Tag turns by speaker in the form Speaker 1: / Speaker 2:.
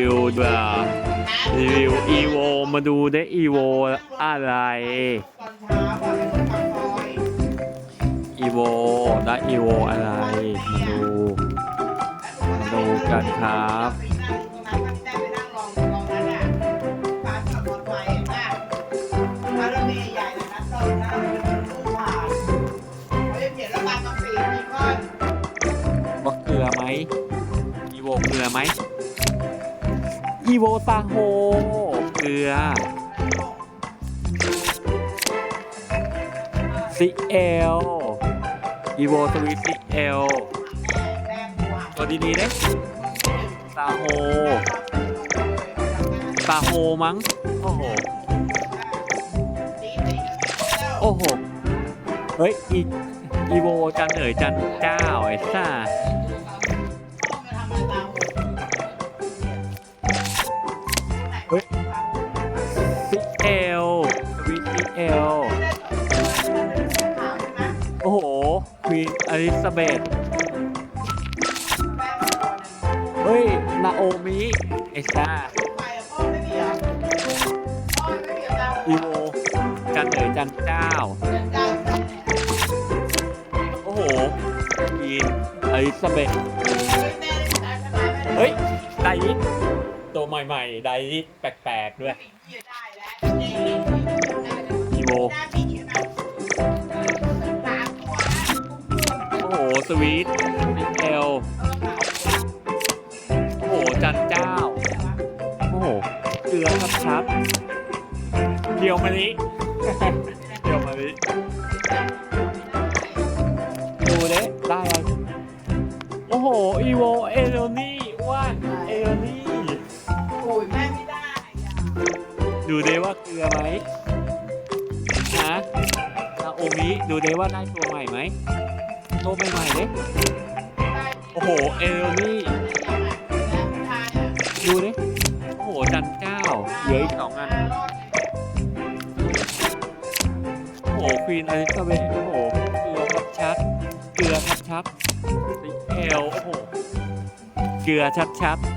Speaker 1: วิวด้วยอะรีวิวอีโวมาดูได้อีโวอะไร
Speaker 2: ตอนเช้าก่อนไปปากซอย
Speaker 1: อีโวได้อีโวอะไร มาดู มาดูกันครับ
Speaker 2: ไปนั่งตรงนั้นมันได้ไปนั่งรองรองนั้นน่ะฟ้าขับรถไฟเห็นป่ะฟ้ารถเมล์ใหญ่เลยนะตอนนั้นตู้ผ่านเขาจะเขียนระบายกาแฟมีก้อน
Speaker 1: ว่าเกลือไหมอีโวเกลือไหม อีโวซาโฮเกลือซีเอลอีโวสวีซีเอลตัวดีๆเด้ซาโฮซาโฮมั้ง โอ้โห โอ้โห เฮ้ย อีอีโวจันเอ๋ยจันเจ้าไอ้ซ่า ฮ้ยซีเอลสวีซีเอลโอ้โหควีนอลิซาเบธเฮ้ย นาโอมิไอ้ซ่าอีโวจันเอ๋ยจันเจ้า โอ้โหควีนอลิซาเบธ ใหม่ๆไดริสแปลกๆด้วยอีโวโอ้โห สวีทซีเอลโอ้โห จันเจ้า โอ้โห เกลือครับครับเดียวมะลิเดียวมะลิดูเด้ได้แล้วโอ้โห อีโว เอโรนี่ว่านเอโรนี่
Speaker 2: โอ้ยแม่ไม่ได้
Speaker 1: ดูเด้ว่าเกลือไหมฮะนาโอมิดูเด้ว่าได้ตัวใหม่ไหมตัวใหม่ๆเด้โอ้โห เอโรนี่ดูดิโอ้โหจันเจ้าเหลืออีกสองอันโอ้โหควีนอลิซาเบธโอ้โหเกลือชัดชัดๆเกลือชัดชัดๆสีเอลโอ้โหเกลือชัดชัดๆ